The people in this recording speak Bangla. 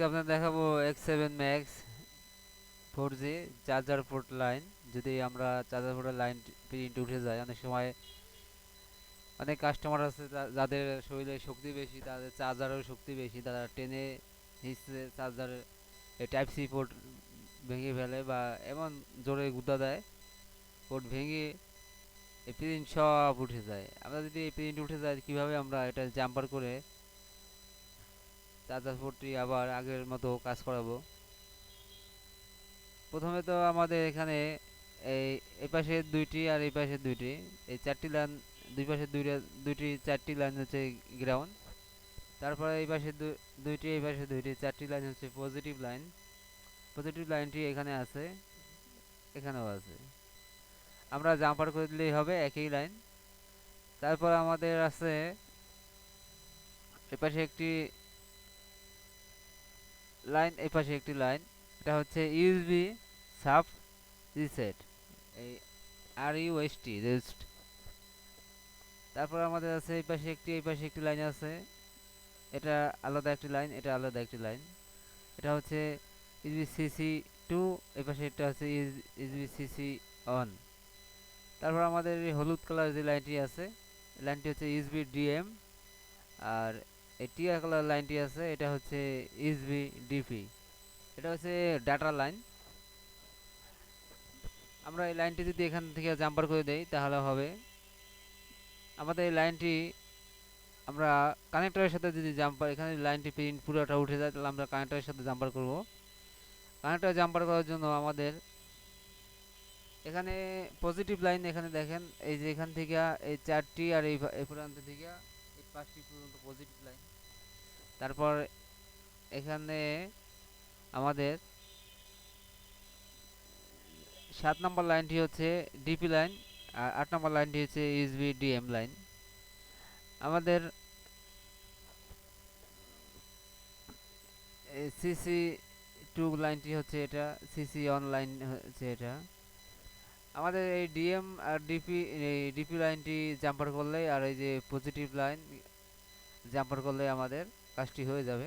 আজকে আপনার দেখাবো X seven Max four G charger port line যদি আমরা চার্জার পোর্টের লাইন প্রিন্ট উঠে যায় অনেক সময় অনেক কাস্টমার আছে যাদের শরীরে শক্তি বেশি, তাদের চার্জারেও শক্তি বেশি, তারা টেনে হিসে চার্জার টাইপ সি পোর্ট ভেঙে ফেলে বা এমন জোরে গুদা দেয় পোর্ট ভেঙে এই প্রিন্ট সব উঠে যায়। আমরা যদি এই প্রিন্ট উঠে যায়, কীভাবে আমরা এটা জাম্পার করে চার্জার পোর্টটি আবার আগের মতো কাজ করাবো। প্রথমে তো আমাদের এখানে এই এই পাশে দুইটি আর এই পাশে দুইটি। এই চারটি লাইন দুই পাশে দুইটা, দুইটি, চারটি লাইন হচ্ছে গ্রাউন্ড তারপরে এই পাশে দুইটি, এই পাশে দুইটি, চারটি লাইন হচ্ছে পজিটিভ লাইন পজিটিভ লাইনটি এখানে আছে, এখানেও আছে। আমরা জাম্পার করে দিলেই হবে একই লাইন তারপর আমাদের আছে, এপাশে একটি লাইন, এই পাশে একটি লাইন, এটা হচ্ছে ইউএসবি সাব রিসেট, এই আর ইউএসটি রেস্ট। তারপর আমাদের আছে এই পাশে একটি, এই পাশে একটি লাইন আছে, এটা আলাদা একটি লাইন, এটা আলাদা একটি লাইন। এটা হচ্ছে ইউএসবি সিসি টু, এই পাশে এটা হচ্ছে ইউএসবি সিসি অন তারপর আমাদের হলুদ কালার যে লাইনটি আছে লাইনটি হচ্ছে ইউএসবি ডিএম, আর এই লাইনটি আছে, এটা হচ্ছে ইউএসবি ডিপি। এটা হচ্ছে ডাটা লাইন। আমরা এই লাইনটি যদি এখান থেকে জাম্পার করে দেই, তাহলে হবে। আমাদের এই লাইনটি আমরা কানেক্টরের সাথে যদি জাম্পার, এখানে লাইনটি প্রিন্ট পুরোটা উঠে যায়, তাহলে আমরা কানেক্টরের সাথে জাম্পার করব। কানেক্টর জাম্পার করার জন্য আমাদের এখানে পজিটিভ লাইন এখানে দেখেন, এই যে এখান থেকে এই চারটি আর এই প্রান্ত থেকে পাঁচটি পর্যন্ত পজিটিভ লাইন তারপর এখানে আমাদের সাত নম্বর লাইনটি হচ্ছে ডিপি লাইন আর আট নম্বর লাইনটি হচ্ছে ইউএসবি ডিএম লাইন আমাদের সিসি টু লাইনটি হচ্ছে এটা সিসি অন লাইন হচ্ছে এটা. আমাদের এই ডিএম আর ডিপি ডিপি লাইনটি জাম্পার করলে আর এই যে পজিটিভ লাইন জাম্পার করলে আমাদের কাজটি হয়ে যাবে।